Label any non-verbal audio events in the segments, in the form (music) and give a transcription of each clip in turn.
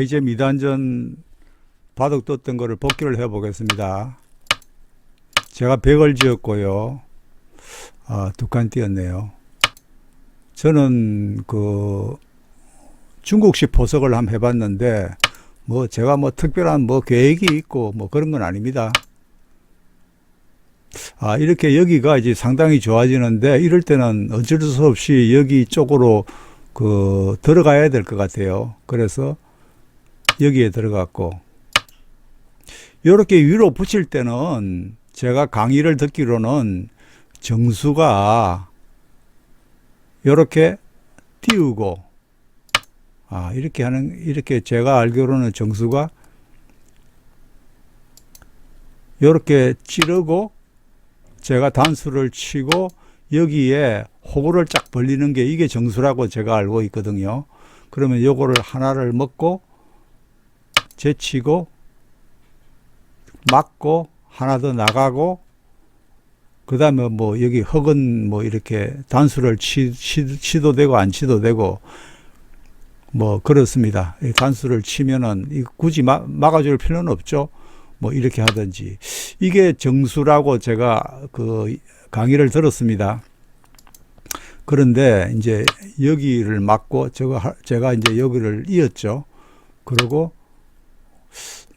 이제 미단전 바둑 떴던 거를 복귀를 해 보겠습니다. 제가 100을 지었고요. 아, 두 칸 띄었네요. 저는 그 중국식 포석을 한번 해봤는데 뭐 제가 뭐 특별한 뭐 계획이 있고 뭐 그런 건 아닙니다. 아, 이렇게 여기가 이제 상당히 좋아지는데 이럴 때는 어쩔 수 없이 여기 쪽으로 그 들어가야 될 것 같아요. 그래서 여기에 들어갔고 이렇게 위로 붙일 때는 제가 강의를 듣기로는 정수가 이렇게 띄우고 아 이렇게 하는 이렇게 제가 알기로는 정수가 이렇게 찌르고 제가 단수를 치고 여기에 호구를 쫙 벌리는 게 이게 정수라고 제가 알고 있거든요. 그러면 요거를 하나를 먹고 제치고 맞고 하나 더 나가고 그 다음에 뭐 여기 흙은 뭐 이렇게 단수를 치, 치, 치도 되고 안 치도 되고 뭐 그렇습니다. 이 단수를 치면은 이 굳이 막, 막아줄 필요는 없죠. 뭐 이렇게 하든지 이게 정수라고 제가 그 강의를 들었습니다. 그런데 이제 여기를 막고 하- 제가 이제 여기를 이었죠. 그리고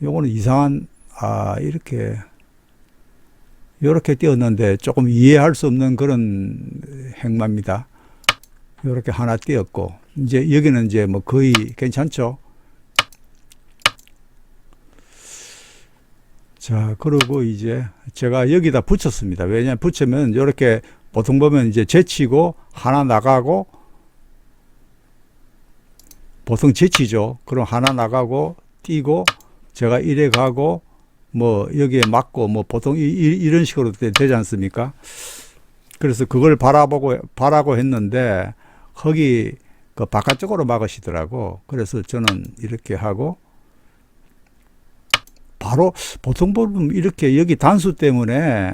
요거는 이상한 아 이렇게 요렇게 띄었는데 조금 이해할 수 없는 그런 행마입니다. 요렇게 하나 띄었고 이제 여기는 이제 뭐 거의 괜찮죠. 자, 그리고 이제 제가 여기다 붙였습니다. 왜냐하면 붙이면 이렇게 보통 보면 이제 제치고 하나 나가고 보통 제치죠. 그럼 하나 나가고 뛰고 제가 이래 가고 뭐 여기에 맞고 뭐 보통 이, 이, 런 식으로 되- 되지 않습니까? 그래서 그걸 바라보고 바라고 했는데 거기 그 바깥쪽으로 막으시더라고. 그래서 저는 이렇게 하고 바로 보통 보면 이렇게 여기 단수 때문에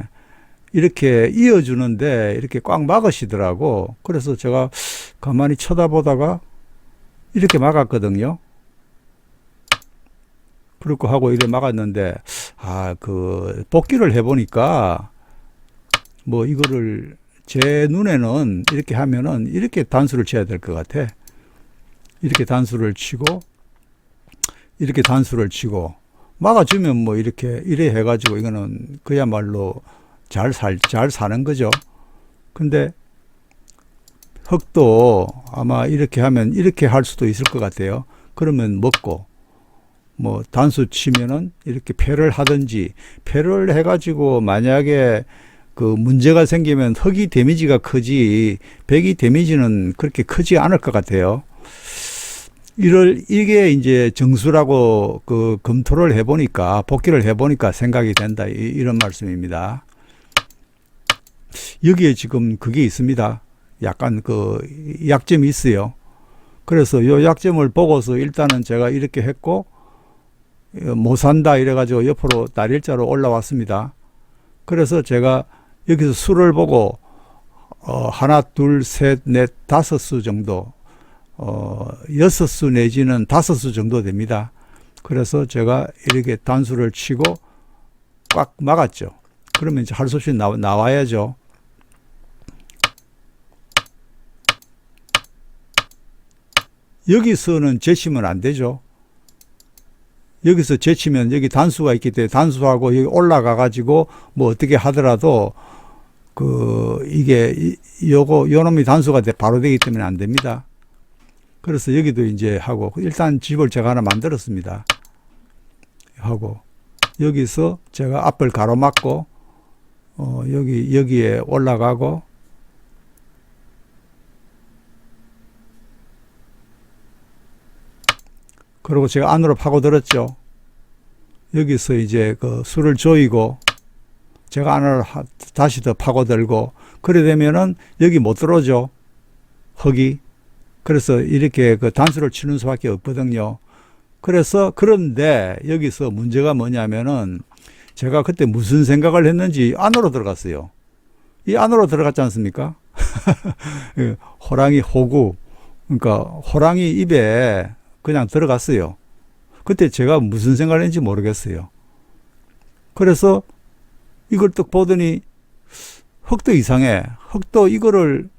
이렇게 이어주는데 이렇게 꽉 막으시더라고. 그래서 제가 가만히 쳐다보다가 이렇게 막았거든요. 그렇고 하고 이래 막았는데 아 그 복귀를 해보니까 뭐 이거를 제 눈에는 이렇게 하면은 이렇게 단수를 쳐야 될 것 같아. 이렇게 단수를 치고 이렇게 단수를 치고 막아주면 뭐 이렇게 이래 해가지고 이거는 그야말로 잘 살, 잘 사는 거죠. 근데 흙도 아마 이렇게 하면 이렇게 할 수도 있을 것 같아요. 그러면 먹고 뭐 단수 치면은 이렇게 패를 하든지 패를 해가지고 만약에 그 문제가 생기면 흙이 데미지가 크지 백이 데미지는 그렇게 크지 않을 것 같아요. 이럴 이게 이제 정수라고 그 검토를 해보니까 복귀를 해보니까 생각이 된다 이- 이런 말씀입니다. 여기에 지금 그게 있습니다. 약간 그 약점이 있어요. 그래서 요 약점을 보고서 일단은 제가 이렇게 했고 어, 못 산다 이래가지고 옆으로 날일자로 올라왔습니다. 그래서 제가 여기서 수를 보고 어, 하나, 둘, 셋, 넷, 다섯 수 정도 어, 여섯 수 내지는 다섯 수 정도 됩니다. 그래서 제가 이렇게 단수를 치고 꽉 막았죠. 그러면 이제 할 수 없이 나와, 나와야죠. 여기서는 제치면 안 되죠. 여기서 제치면 여기 단수가 있기 때문에 단수하고 여기 올라가 가지고 뭐 어떻게 하더라도 그 이게 이- 요거 요놈이 단수가 돼- 바로 되기 때문에 안 됩니다. 그래서 여기도 이제 하고 일단 집을 제가 하나 만들었습니다. 하고 여기서 제가 앞을 가로막고 어 여기 여기에 올라가고 그리고 제가 안으로 파고들었죠. 여기서 이제 그 술을 조이고 제가 하- 다시 더 파고들고 그래 되면은 여기 못 들어오죠. 흙이. 그래서 이렇게 그 단수를 치는 수밖에 없거든요. 그래서 그런데 여기서 문제가 뭐냐면은 제가 그때 무슨 생각을 했는지 안으로 들어갔어요. 이 안으로 들어갔지 않습니까? (laughs) 예, 호랑이 호구. 그러니까 호랑이 입에 그냥 들어갔어요. 그때 제가 무슨 생각을 했는지 모르겠어요. 그래서 이걸 딱 보더니 흙도 이상해. 흙도 이거를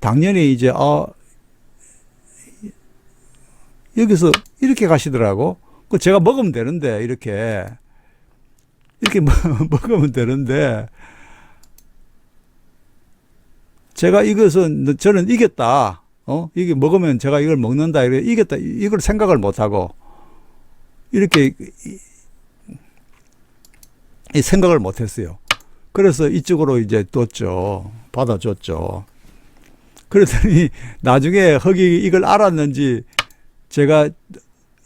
당연히 이제 아 여기서 이렇게 가시더라고. 그 제가 먹으면 되는데 이렇게 이렇게 먹- (laughs) 먹으면 되는데 제가 이것은 저는 이겼다. 어 이게 먹으면 제가 이걸 먹는다. 이래 이겼다. 이걸 생각을 못 하고 이렇게 이- 이 생각을 못 했어요. 그래서 이쪽으로 이제 뒀죠. 받아줬죠. 그랬더니 (laughs) 나중에 흑이 이걸 알았는지 제가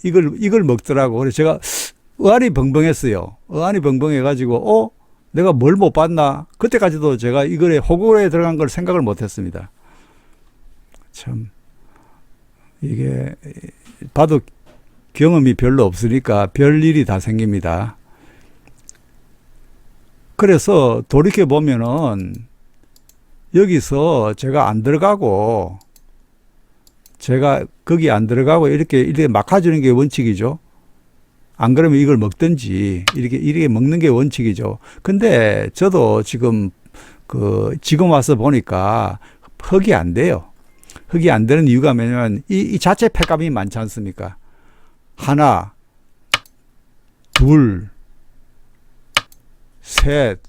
이걸 이걸 먹더라고. 그래서 제가 의안이 벙벙했어요. 의안이 벙벙해가지고 어 내가 뭘 못 봤나? 그때까지도 제가 이거에 호구에 들어간 걸 생각을 못 했습니다. 참 이게 봐도 경험이 별로 없으니까 별 일이 다 생깁니다. 그래서 돌이켜 보면은 여기서 제가 안 들어가고 제가 거기 안 들어가고 이렇게 이렇게 막아주는 게 원칙이죠. 안 그러면 이걸 먹든지 이렇게 이렇게 먹는 게 원칙이죠. 근데 저도 지금 그 지금 와서 보니까 흙이 안 돼요. 흙이 안 되는 이유가 뭐냐면 이, 이 자체 폐감이 많지 않습니까? 하나, 둘, 셋,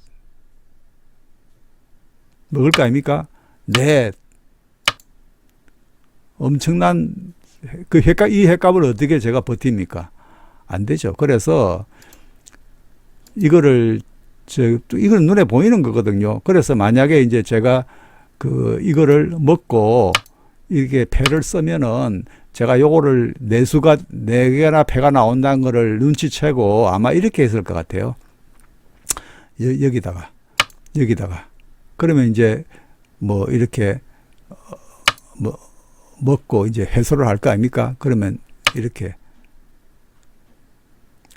먹을 거 아닙니까? 넷. 엄청난 그 횟값, 이 횟값을 어떻게 제가 버팁니까? 안 되죠. 그래서 이거를 저, 또 이건 눈에 보이는 거거든요. 그래서 만약에 이제 제가 그 이거를 먹고 이렇게 패를 쓰면은 제가 요거를 내수가 네 개나 패가 나온다는 거를 눈치채고 아마 이렇게 했을 것 같아요. 여, 여기다가 여기다가 그러면 이제 뭐 이렇게 어, 뭐 먹고 이제 해소를 할 거 아닙니까? 그러면 이렇게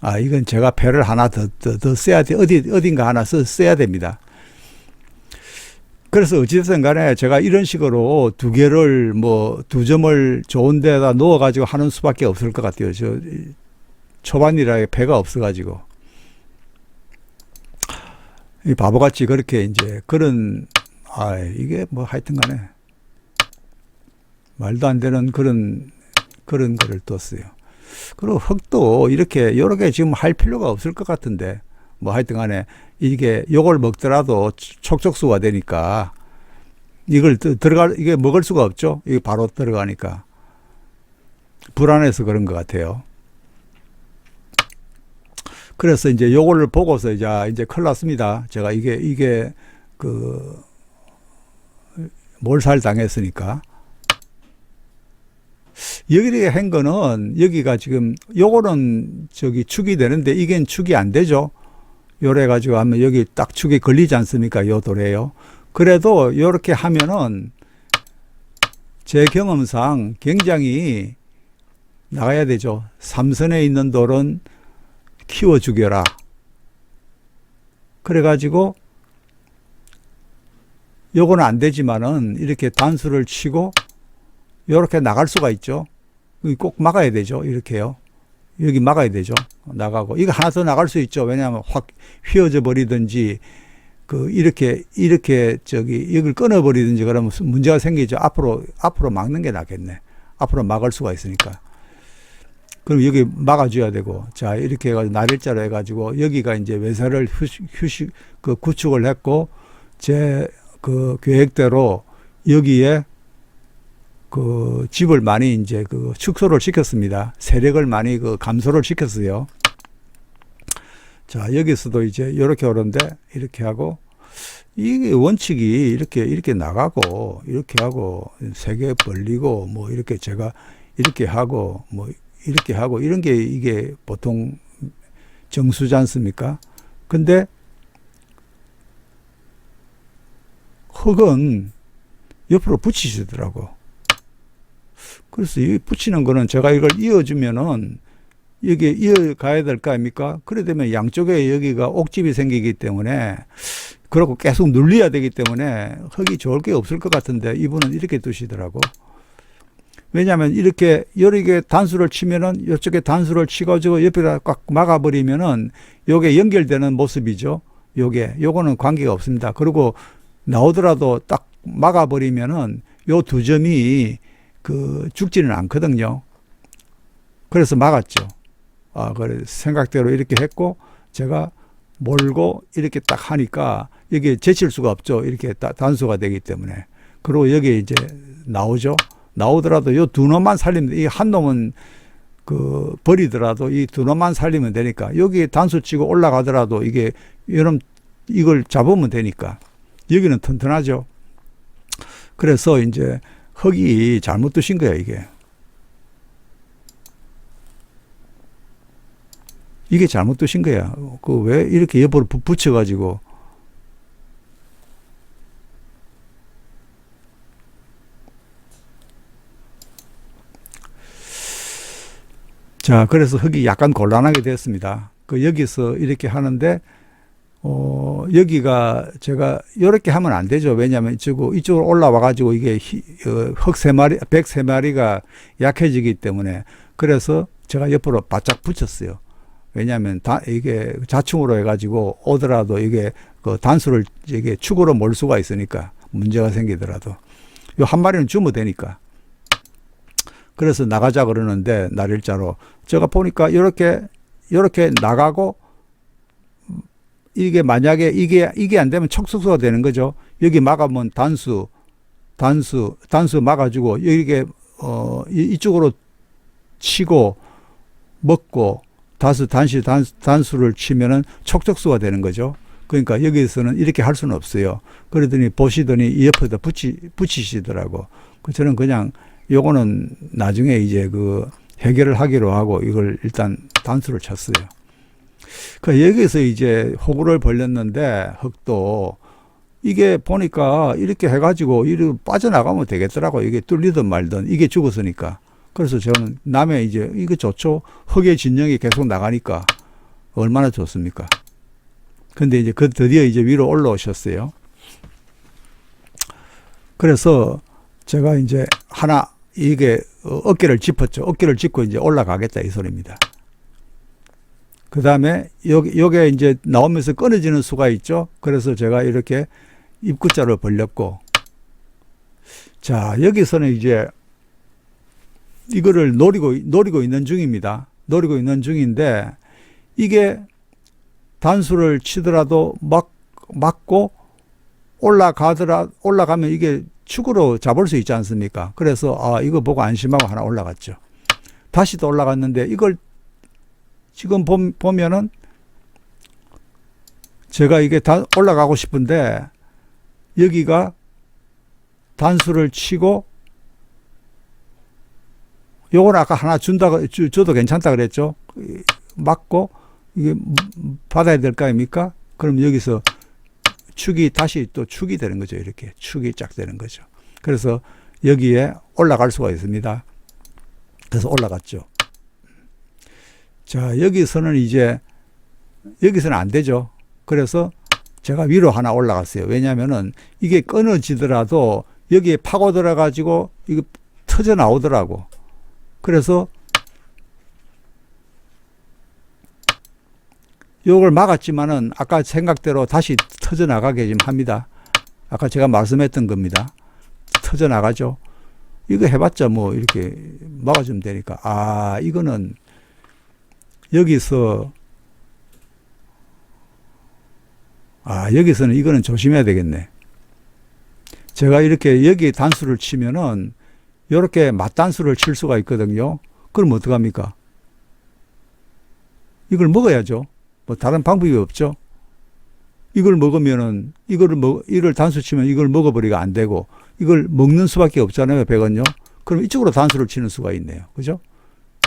아 이건 제가 패를 하나 더 더 더 써야 돼 어디 어딘가 하나 써 써야 됩니다. 그래서 어찌됐든 간에 제가 이런 식으로 두 개를 뭐 두 점을 좋은 데다 넣어 가지고 하는 수밖에 없을 것 같아요. 저 초반이라 배가 없어 가지고 이 바보같이 그렇게 이제 그런 아 이게 뭐 하여튼 간에 말도 안 되는 그런 그런 거를 뒀어요. 그리고 흙도 이렇게 여러 개 지금 할 필요가 없을 것 같은데 뭐 하여튼 간에 이게 요걸 먹더라도 촉촉수가 되니까 이걸 드- 들어갈 이게 먹을 수가 없죠. 이게 바로 들어가니까 불안해서 그런 것 같아요. 그래서 이제 요거를 보고서 이제 아, 이제 큰일 났습니다. 제가 이게 이게 그 몰살 당했으니까 여기에 한 거는 여기가 지금 요거는 저기 축이 되는데 이겐 축이 안 되죠. 요래 가지고 하면 여기 딱 축이 걸리지 않습니까? 요 돌에요. 그래도 요렇게 하면은 제 경험상 굉장히 나가야 되죠. 삼선에 있는 돌은 키워 죽여라. 그래 가지고 요거는 안 되지만은 이렇게 단수를 치고 요렇게 나갈 수가 있죠. 꼭 막아야 되죠. 이렇게요. 여기 막아야 되죠. 나가고. 이거 하나 더 나갈 수 있죠. 왜냐하면 확 휘어져 버리든지, 그, 이렇게, 이렇게, 저기, 여기를 끊어 버리든지 그러면 문제가 생기죠. 앞으로, 앞으로 막는 게 낫겠네. 앞으로 막을 수가 있으니까. 그럼 여기 막아줘야 되고, 자, 이렇게 해가지고, 날일자로 해가지고, 여기가 이제 외사를 휴식, 휴식, 그 구축을 했고, 제 그 계획대로 여기에 그 집을 많이 이제 그 축소를 시켰습니다. 세력을 많이 그 감소를 시켰어요. 자, 여기서도 이제 이렇게 오는데 이렇게 하고 이게 원칙이 이렇게 이렇게 나가고 이렇게 하고 세 개 벌리고 뭐 이렇게 제가 이렇게 하고 뭐 이렇게 하고 이런 게 이게 보통 정수지 않습니까? 근데 흙은 옆으로 붙이시더라고. 그래서 이 붙이는 거는 제가 이걸 이어주면은 이게 이어가야 될 거 아닙니까? 그래 되면 양쪽에 여기가 옥집이 생기기 때문에 그렇고 계속 눌려야 되기 때문에 흙이 좋을 게 없을 것 같은데 이분은 이렇게 두시더라고. 왜냐하면 이렇게 여러 개 단수를 치면은 이쪽에 단수를 치가지고 옆에다 꽉 막아버리면은 요게 연결되는 모습이죠. 요게 요거는 관계가 없습니다. 그리고 나오더라도 딱 막아버리면은 요 두 점이 그 죽지는 않거든요. 그래서 막았죠. 아, 그래 생각대로 이렇게 했고 제가 몰고 이렇게 딱 하니까 이게 제칠 수가 없죠. 이렇게 다- 단수가 되기 때문에. 그리고 여기 이제 나오죠. 나오더라도 요두 놈만 살리면 이 한 놈은 그 버리더라도 이 두 놈만 살리면 되니까 여기 단수 치고 올라가더라도 이게 이런 이걸 잡으면 되니까 여기는 튼튼하죠. 그래서 이제 흙이 잘못 드신 거야 이게. 이게 잘못 드신 거야. 그 왜 이렇게 옆으로 부- 붙여가지고 자, 그래서 흙이 약간 곤란하게 됐습니다. 그 여기서 이렇게 하는데 어, 여기가 제가 이렇게 하면 안 되죠. 왜냐하면 이쪽 이쪽으로 올라와 가지고 이게 어, 흙세 마리, 백세 마리가 약해지기 때문에 그래서 제가 옆으로 바짝 붙였어요. 왜냐하면 다 이게 자충으로 해가지고 오더라도 이게 그 단수를 이게 축으로 몰 수가 있으니까 문제가 생기더라도 요 한 마리는 주면 되니까. 그래서 나가자 그러는데 날일자로 제가 보니까 이렇게 이렇게 나가고 이게 만약에 이게 이게 안 되면 척수수가 되는 거죠. 여기 막으면 단수 단수 단수 막아주고 여기게 어 이- 이쪽으로 치고 먹고 다수 단시 단, 단수를 치면은 촉적수가 되는 거죠. 그러니까 여기서는 이렇게 할 수는 없어요. 그러더니 보시더니 이 옆에다 붙이 붙이시더라고. 그 저는 그냥 요거는 나중에 이제 그 해결을 하기로 하고 이걸 일단 단수를 쳤어요. 그 여기서 이제 호구를 벌렸는데 흙도 이게 보니까 이렇게 해가지고 이리 빠져나가면 되겠더라고. 이게 뚫리든 말든 이게 죽었으니까. 그래서 저는 남의 이제 이거 좋죠. 흙의 진영이 계속 나가니까 얼마나 좋습니까? 근데 이제 그 드디어 이제 위로 올라오셨어요. 그래서 제가 이제 하나 이게 어, 어깨를 짚었죠. 어깨를 짚고 이제 올라가겠다 이 소리입니다. 그 다음에 여기, 여기에 이제 나오면서 끊어지는 수가 있죠. 그래서 제가 이렇게 입구자를 벌렸고, 자, 여기서는 이제 이거를 노리고, 노리고 있는 중입니다. 노리고 있는 중인데, 이게 단수를 치더라도 막, 맞고 올라가더라, 올라가면 이게 축으로 잡을 수 있지 않습니까? 그래서, 아, 이거 보고 안심하고 하나 올라갔죠. 다시 또 올라갔는데, 이걸 지금 봄- 보면은 제가 이게 다 올라가고 싶은데 여기가 단수를 치고 요건 아까 하나 준다고 주- 줘도 괜찮다 그랬죠. 이- 맞고 이게 음, 받아야 될 거 아닙니까? 그럼 여기서 축이 다시 또 축이 되는 거죠. 이렇게 축이 쫙 되는 거죠. 그래서 여기에 올라갈 수가 있습니다. 그래서 올라갔죠. 자, 여기서는 이제, 여기서는 안 되죠. 그래서 제가 위로 하나 올라갔어요. 왜냐면은 이게 끊어지더라도 여기에 파고 들어 가지고 이거 터져 나오더라고. 그래서 요걸 막았지만은 아까 생각대로 다시 터져 나가게 좀 합니다. 아까 제가 말씀했던 겁니다. 터져 나가죠. 이거 해봤자 뭐 이렇게 막아주면 되니까. 아, 이거는 여기서 아 여기서는 이거는 조심해야 되겠네. 제가 이렇게 여기 단수를 치면은 이렇게 맞단수를 칠 수가 있거든요. 그럼 어떡합니까? 이걸 먹어야죠. 뭐 다른 방법이 없죠. 이걸 먹으면은 이거를 먹 이걸 단수 치면 이걸 먹어버리가 안 되고 이걸 먹는 수밖에 없잖아요. 백은요. 그럼 이쪽으로 단수를 치는 수가 있네요. 그죠?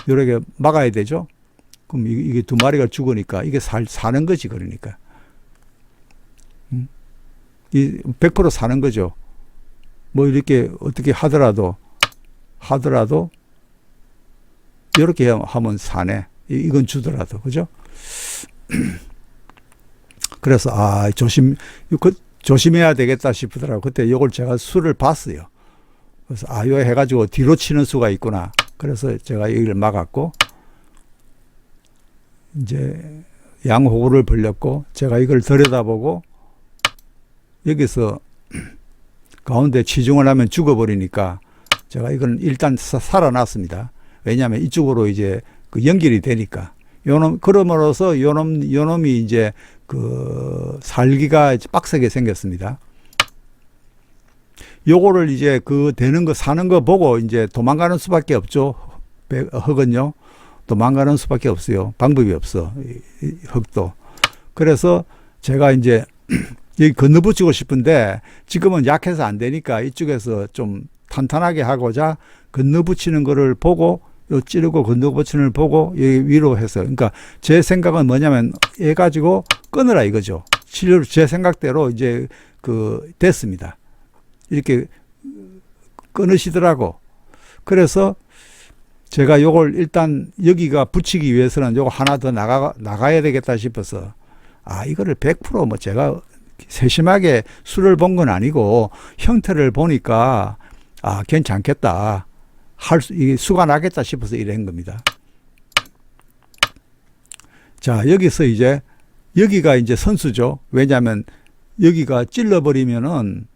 이렇게 막아야 되죠. 그럼 이게, 두 마리가 죽으니까 이게 살, 사는 거지, 그러니까. 음? 이100% 사는 거죠. 뭐 이렇게 어떻게 하더라도, 하더라도, 이렇게 하면 사네. 이- 이건 주더라도, 그죠? (clears throat) 그래서, 아, 조심, 그, 조심해야 되겠다 싶더라고. 그때 이걸 제가 수를 봤어요. 그래서 아요 해가지고 뒤로 치는 수가 있구나. 그래서 제가 여기를 막았고 이제 양호구를 벌렸고 제가 이걸 들여다보고 여기서 가운데 치중을 하면 죽어버리니까 제가 이건 일단 사- 살아났습니다. 왜냐하면 이쪽으로 이제 그 연결이 되니까 요놈 그러므로서 요놈 요놈이 이제 그 살기가 빡세게 생겼습니다. 요거를 이제 그 되는 거 사는 거 보고 이제 도망가는 수밖에 없죠. 배- 흙은요. 도망가는 수밖에 없어요. 방법이 없어. 흙도. 그래서 제가 이제 (clears throat) 여기 건너붙이고 싶은데 지금은 약해서 안 되니까 이쪽에서 좀 탄탄하게 하고자 건너붙이는 거를 보고 요 찌르고 건너붙이는 걸 보고 여기 위로 해서 그러니까 제 생각은 뭐냐면 얘 가지고 끊으라 이거죠. 실제로 제 생각대로 이제 그 됐습니다. 이렇게 끊으시더라고. 그래서 제가 요걸 일단 여기가 붙이기 위해서는 요거 하나 더 나가 나가야 되겠다 싶어서 아 이거를 100%뭐 제가 세심하게 수를 본 건 아니고 형태를 보니까 아 괜찮겠다 할 수, 이 수가 나겠다 싶어서 이런 겁니다. 자 여기서 이제 여기가 이제 선수죠. 왜냐하면 여기가 찔러버리면은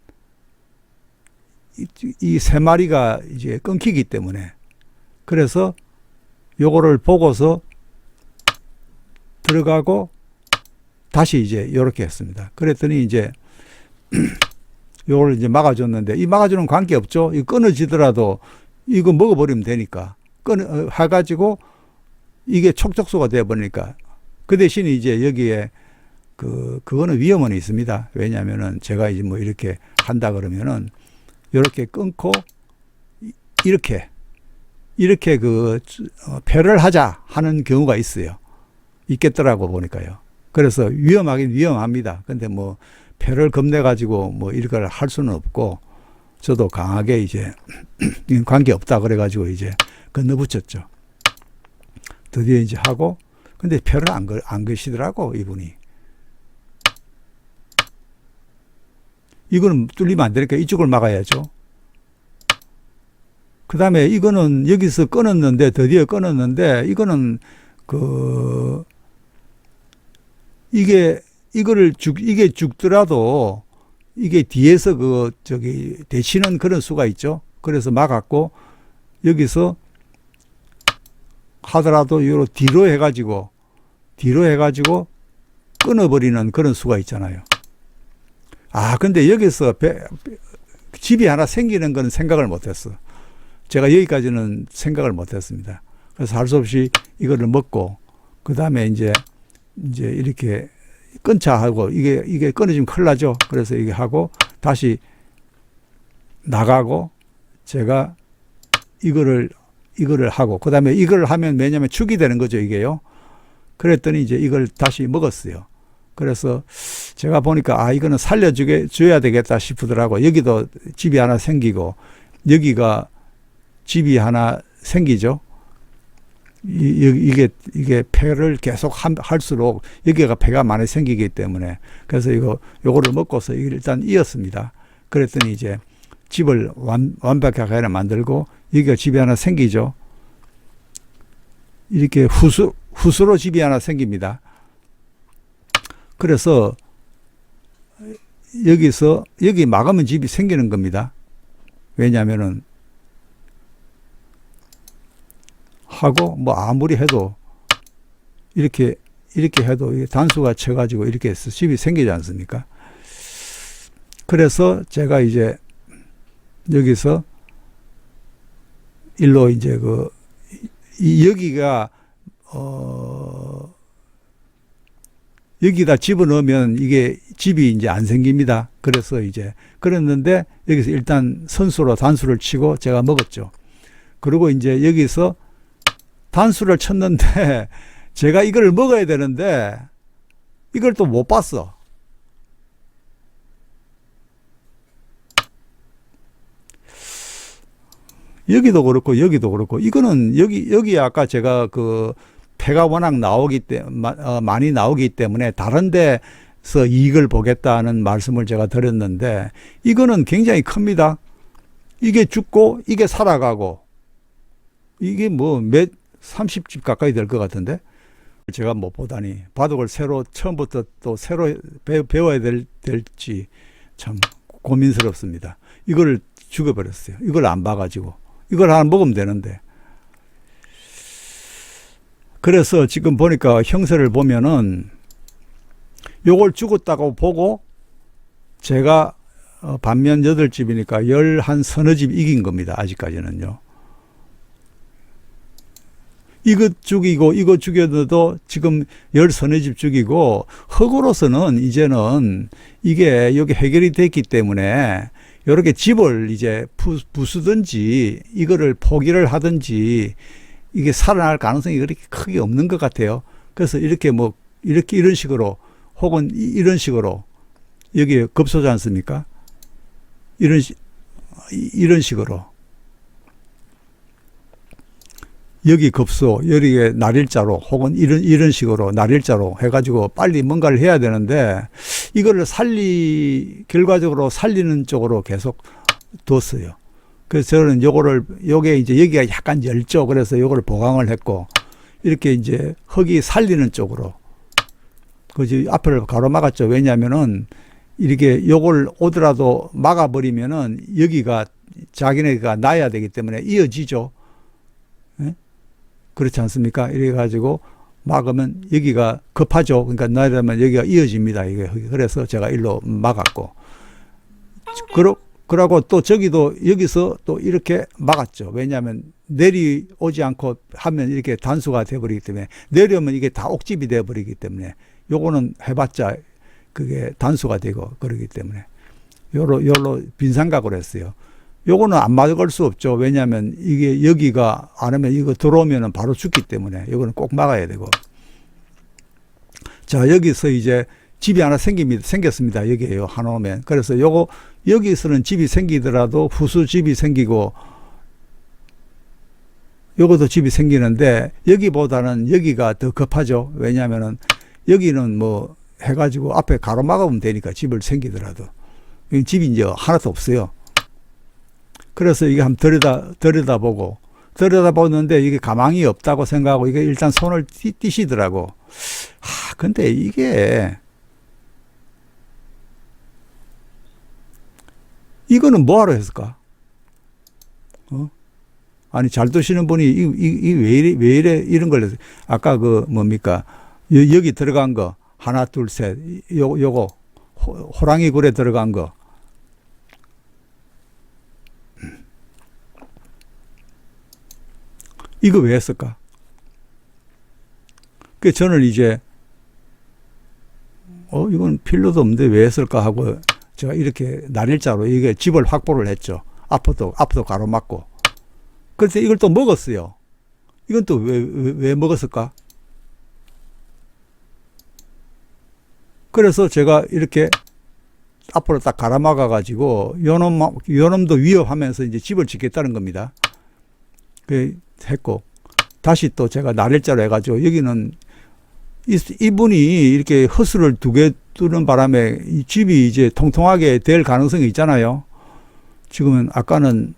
이 세 마리가 이제 끊기기 때문에 그래서 요거를 보고서 들어가고 다시 이제 이렇게 했습니다. 그랬더니 이제 (clears throat) 요걸 이제 막아줬는데 이 막아주는 관계 없죠. 이 끊어지더라도 이거 먹어버리면 되니까 끊어 어, 해가지고 이게 촉촉수가 돼버리니까 그 대신 이제 여기에 그 그거는 위험은 있습니다. 왜냐하면은 제가 이제 뭐 이렇게 한다 그러면은 이렇게 끊고 이- 이렇게 이렇게 그 어, 패를 하자 하는 경우가 있어요. 있겠더라고 보니까요. 그래서 위험하긴 위험합니다. 근데 뭐 패를 겁내 가지고 뭐 이걸 할 수는 없고 저도 강하게 이제 (clears throat) 관계 없다 그래 가지고 이제 건너붙였죠. 드디어 이제 하고 근데 패를 안, 걸, 안 거시더라고 이분이. 이거는 뚫리면 안 되니까 이쪽을 막아야죠. 그 다음에 이거는 여기서 끊었는데, 드디어 끊었는데, 이거는 그, 이게, 이거를 죽, 이게 죽더라도, 이게 뒤에서 그, 저기, 대치는 그런 수가 있죠. 그래서 막았고, 여기서 하더라도 요로 뒤로 해가지고, 뒤로 해가지고 끊어버리는 그런 수가 있잖아요. 아, 근데 여기서 배, 배- 집이 하나 생기는 건 생각을 못했어. 제가 여기까지는 생각을 못했습니다. 그래서 할 수 없이 이거를 먹고 그 다음에 이제 이제 이렇게 끊자 하고 이게 이게 끊어지면 큰일 나죠. 그래서 이게 하고 다시 나가고 제가 이거를 이거를 하고 그 다음에 이걸 하면 왜냐면 축이 되는 거죠 이게요. 그랬더니 이제 이걸 다시 먹었어요. 그래서 제가 보니까 아 이거는 살려주게 줘야 되겠다 싶더라고. 여기도 집이 하나 생기고 여기가 집이 하나 생기죠. 이, 이- 이게 이게 폐를 계속 한- 할수록 여기가 폐가 많이 생기기 때문에 그래서 이거 요거를 먹고서 일단 이었습니다. 그랬더니 이제 집을 완, 완벽하게 하나 만들고 여기가 집이 하나 생기죠. 이렇게 후수 후수로 집이 하나 생깁니다. 그래서 여기서 여기 막으면 집이 생기는 겁니다. 왜냐하면은 하고 뭐 아무리 해도 이렇게 이렇게 해도 단수가 쳐가지고 이렇게 집이 생기지 않습니까? 그래서 제가 이제 여기서 일로 이제 그 이- 여기가 어 여기다 집어넣으면 이게 집이 이제 안 생깁니다. 그래서 이제 그랬는데 여기서 일단 선수로 단수를 치고 제가 먹었죠. 그리고 이제 여기서 단수를 쳤는데 (laughs) 제가 이걸 먹어야 되는데 이걸 또 못 봤어. 여기도 그렇고 여기도 그렇고 이거는 여기 여기 아까 제가 그 폐가 워낙 나오기 때문에 어, 많이 나오기 때문에 다른 데서 이익을 보겠다는 말씀을 제가 드렸는데 이거는 굉장히 큽니다. 이게 죽고 이게 살아가고 이게 뭐몇 30집 가까이 될 것 같은데 제가 못 보다니 바둑을 새로 처음부터 또 새로 배, 배워야 될, 될지 참 고민스럽습니다. 이걸 죽여버렸어요. 이걸 안 봐가지고 이걸 하나 먹으면 되는데 그래서 지금 보니까 형세를 보면은 요걸 죽었다고 보고 제가 어, 반면 여덟 집이니까 열한 서너 집 이긴 겁니다. 아직까지는요. 이것 죽이고 이거 죽여도 지금 열 서너 집 죽이고 흙으로서는 이제는 이게 여기 해결이 됐기 때문에 이렇게 집을 이제 부, 부수든지 이거를 포기를 하든지 이게 살아날 가능성이 그렇게 크게 없는 것 같아요. 그래서 이렇게 뭐 이렇게 이런 식으로 혹은 이- 이런 식으로 여기 급소지 않습니까? 이런 시- 이- 이런 식으로 여기 급소 여기에 날일자로 혹은 이런 이런 식으로 날일자로 해가지고 빨리 뭔가를 해야 되는데 이거를 살리 결과적으로 살리는 쪽으로 계속 뒀어요. 그래서 저는 요거를 요게 이제 여기가 약간 열죠. 그래서 요거를 보강을 했고 이렇게 이제 흙이 살리는 쪽으로 그지 앞을 가로막았죠. 왜냐하면은 이렇게 요걸 오더라도 막아버리면은 여기가 자기네가 나야 되기 때문에 이어지죠. 예? 그렇지 않습니까? 이래 가지고 막으면 여기가 급하죠. 그러니까 나려면 여기가 이어집니다. 이게 그래서 제가 일로 막았고 그러 그러고 또 저기도 여기서 또 이렇게 막았죠. 왜냐하면 내려오지 않고 하면 이렇게 단수가 돼버리기 때문에 내려오면 이게 다 옥집이 돼버리기 때문에 요거는 해봤자 그게 단수가 되고 그러기 때문에 요로 요로 빈상각으로 했어요. 요거는 안 막을 수 없죠. 왜냐하면 이게 여기가 안 하면 이거 들어오면은 바로 죽기 때문에 요거는 꼭 막아야 되고. 자 여기서 이제 집이 하나 생깁니다. 생겼습니다. 여기에요. 한오면. 그래서 요거 여기서는 집이 생기더라도 후수 집이 생기고 요것도 집이 생기는데 여기보다는 여기가 더 급하죠. 왜냐하면은 여기는 뭐 해가지고 앞에 가로막으면 되니까 집을 생기더라도 집이 이제 하나도 없어요. 그래서 이게 한번 들여다 들여다보고 들여다보는데 이게 가망이 없다고 생각하고 이게 일단 손을 띄, 띄시더라고. 아 근데 이게 이거는 뭐하러 했을까? 어? 아니 잘 두시는 분이 이 왜 이래 왜 이래 이런 걸 아까 그 뭡니까 여, 여기 들어간 거 하나 둘 셋 요 요거 호, 호랑이 굴에 들어간 거 이거 왜 했을까? 그 저는 이제 어 이건 필요도 없는데 왜 했을까 하고 제가 이렇게 날일자로 이게 집을 확보를 했죠. 앞으로 앞으로 가로막고. 그래서 이걸 또 먹었어요. 이건 또 왜 왜 왜 먹었을까? 그래서 제가 이렇게 앞으로 딱 가라막아 가지고 요놈 요놈도 위협하면서 이제 집을 짓겠다는 겁니다. 그 했고 다시 또 제가 날일자로 해가지고 여기는 이, 이분이 이렇게 허수를 두개 두는 바람에 이 집이 이제 통통하게 될 가능성이 있잖아요. 지금은 아까는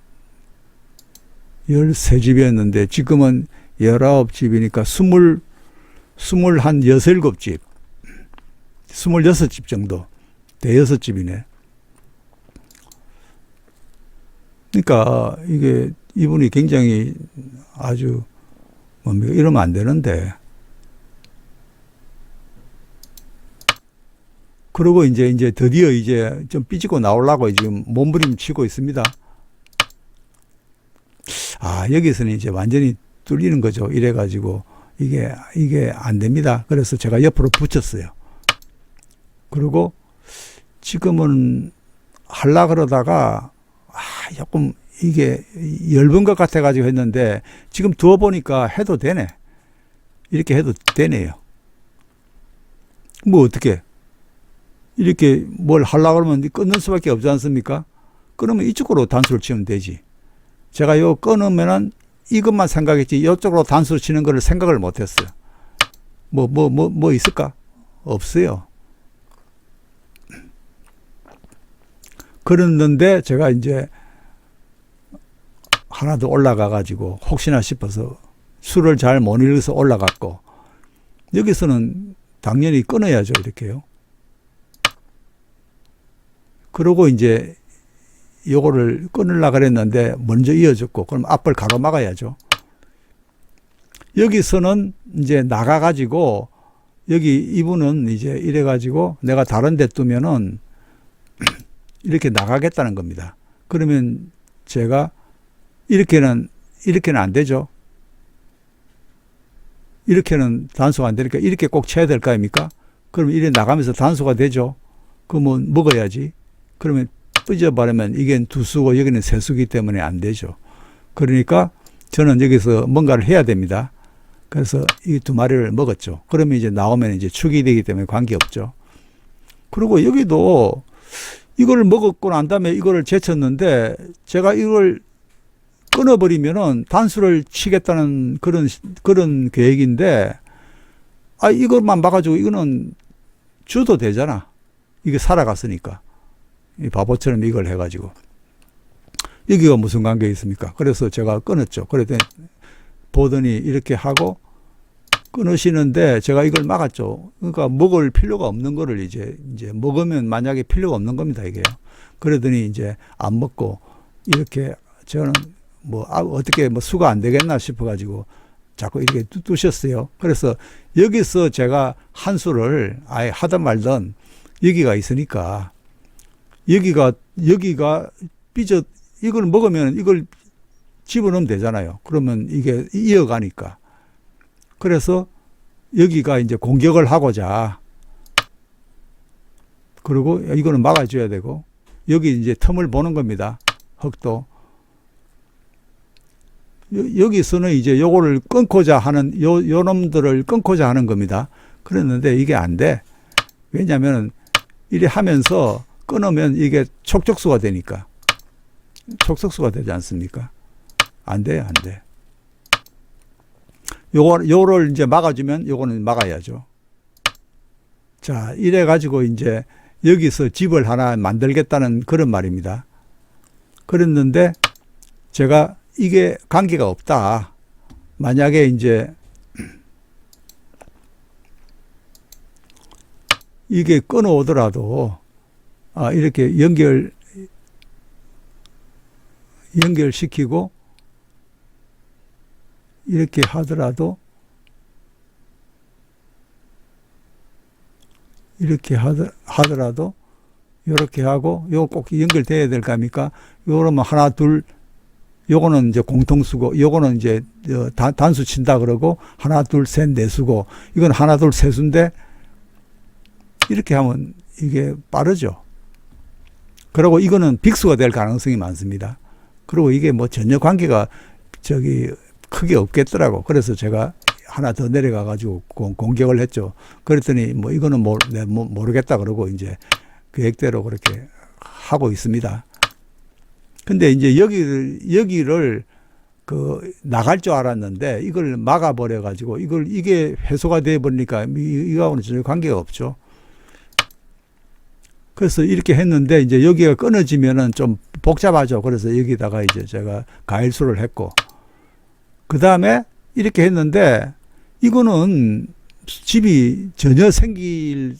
13집이었는데 지금은 19집이니까 20, 20, 한 6, 7집. 26집 정도. 대여섯 집이네. 그러니까 이게 이분이 굉장히 아주 뭡니까 이러면 안 되는데 그러고 이제 이제 드디어 이제 좀 삐지고 나오려고 지금 몸부림치고 있습니다. 아 여기서는 이제 완전히 뚫리는 거죠. 이래 가지고 이게 이게 안 됩니다. 그래서 제가 옆으로 붙였어요. 그리고 지금은 할라 그러다가 아 조금 이게 얇은 것 같아 가지고 했는데 지금 두어 보니까 해도 되네. 이렇게 해도 되네요. 뭐 어떻게 이렇게 뭘 하려고 그러면 끊는 수밖에 없지 않습니까? 끊으면 이쪽으로 단수를 치면 되지. 제가 요 끊으면은 이것만 생각했지 이쪽으로 단수를 치는 거를 생각을 못 했어요. 뭐 뭐 뭐 뭐 있을까? 없어요. 그랬는데 제가 이제 하나 더 올라가 가지고 혹시나 싶어서 술을 잘못 읽어서 올라갔고 여기서는 당연히 끊어야죠 이렇게요. 그러고 이제 요거를 끊으려 그랬는데 먼저 이어졌고 그럼 앞을 가로막아야죠. 여기서는 이제 나가 가지고 여기 이분은 이제 이래 가지고 내가 다른 데 두면은 (clears throat) 이렇게 나가겠다는 겁니다. 그러면 제가 이렇게는 이렇게는 안 되죠. 이렇게는 단수가 안 되니까 이렇게 꼭 쳐야 될 거 아닙니까? 그럼 이래 나가면서 단수가 되죠. 그러면 먹어야지. 그러면 삐져버리면 이게 두 수고 여기는 세 수기 때문에 안 되죠. 그러니까 저는 여기서 뭔가를 해야 됩니다. 그래서 이 두 마리를 먹었죠. 그러면 이제 나오면 이제 축이 되기 때문에 관계없죠. 그리고 여기도 이걸 먹었고 난 다음에 이거를 제쳤는데 제가 이걸 끊어버리면은 단수를 치겠다는 그런 그런 계획인데 아 이것만 막아주고 이거는 줘도 되잖아. 이게 살아갔으니까 이 바보처럼 이걸 해가지고 여기가 무슨 관계 있습니까? 그래서 제가 끊었죠. 그랬더니 보더니 이렇게 하고 끊으시는데 제가 이걸 막았죠. 그러니까 먹을 필요가 없는 거를 이제 이제 먹으면 만약에 필요가 없는 겁니다 이게요. 그러더니 이제 안 먹고 이렇게 저는 뭐 아, 어떻게 뭐 수가 안 되겠나 싶어가지고 자꾸 이렇게 뚜- 두셨어요. 그래서 여기서 제가 한 수를 아예 하든 말든 여기가 있으니까 여기가 여기가 삐져 이걸 먹으면 이걸 집어넣으면 되잖아요. 그러면 이게 이어가니까. 그래서 여기가 이제 공격을 하고자 그리고 이거는 막아줘야 되고 여기 이제 틈을 보는 겁니다. 흙도. 여- 여기서는 이제 요거를 끊고자 하는 요, 요 놈들을 끊고자 하는 겁니다. 그랬는데 이게 안 돼. 왜냐하면 이래 하면서 끊으면 이게 촉적수가 되니까. 촉석수가 되지 않습니까? 안 돼, 안 돼. 요거, 요를 이제 막아주면 요거는 막아야죠. 자, 이래 가지고 이제 여기서 집을 하나 만들겠다는 그런 말입니다. 그랬는데 제가 이게 관계가 없다. 만약에 이제 이게 끊어오더라도 아, 이렇게 연결 연결시키고 이렇게 하더라도 이렇게 하더, 하더라도 이렇게 하고 요거 꼭 연결돼야 될거 아닙니까? 요러면 하나 둘 요거는 이제 공통수고 요거는 이제 어, 단, 단수 친다 그러고 하나 둘셋넷 수고 이건 하나 둘셋 수인데 이렇게 하면 이게 빠르죠. 그리고 이거는 빅수가 될 가능성이 많습니다. 그리고 이게 뭐 전혀 관계가 저기 크게 없겠더라고. 그래서 제가 하나 더 내려가 가지고 공격을 했죠. 그랬더니 뭐 이거는 모, 내 모- 모르겠다 그러고 이제 계획대로 그렇게 하고 있습니다. 근데 이제 여기를 여기를 그 나갈 줄 알았는데 이걸 막아버려 가지고 이걸 이게 해소가 돼 버리니까 이- 이거하고는 전혀 관계가 없죠. 그래서 이렇게 했는데 이제 여기가 끊어지면은 좀 복잡하죠. 그래서 여기다가 이제 제가 가일수를 했고 그 다음에 이렇게 했는데 이거는 집이 전혀 생길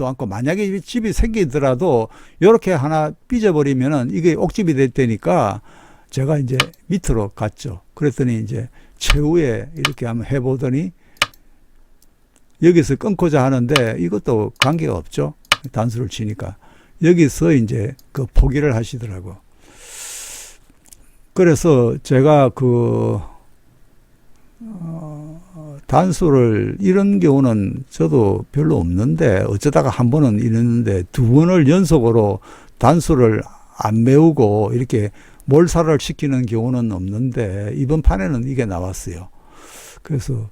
도 않고 만약에 집이 생기더라도 이렇게 하나 삐져버리면은 이게 옥집이 될 테니까 제가 이제 밑으로 갔죠. 그랬더니 이제 최후에 이렇게 한번 해보더니 여기서 끊고자 하는데 이것도 관계가 없죠. 단수를 치니까. 여기서 이제 그 포기를 하시더라고. 그래서 제가 그, 어, 단수를 이런 경우는 저도 별로 없는데 어쩌다가 한 번은 이랬는데 두 번을 연속으로 단수를 안 메우고 이렇게 몰살을 시키는 경우는 없는데 이번 판에는 이게 나왔어요. 그래서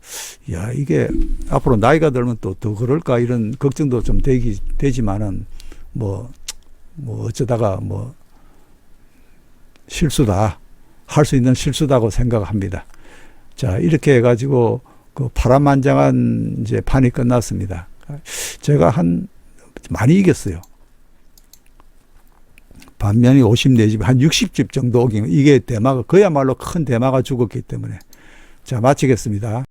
야 이게 앞으로 나이가 들면 또 더 그럴까 이런 걱정도 좀 되기 되지만은 뭐뭐 어쩌다가 뭐 실수다 할 수 있는 실수다고 생각합니다. 자 이렇게 해가지고 그 파란만장한 이제 판이 끝났습니다. 제가 한 많이 이겼어요. 반면에 54집, 한 60집 정도 오긴 이게 대마가 그야말로 큰 대마가 죽었기 때문에 자 마치겠습니다.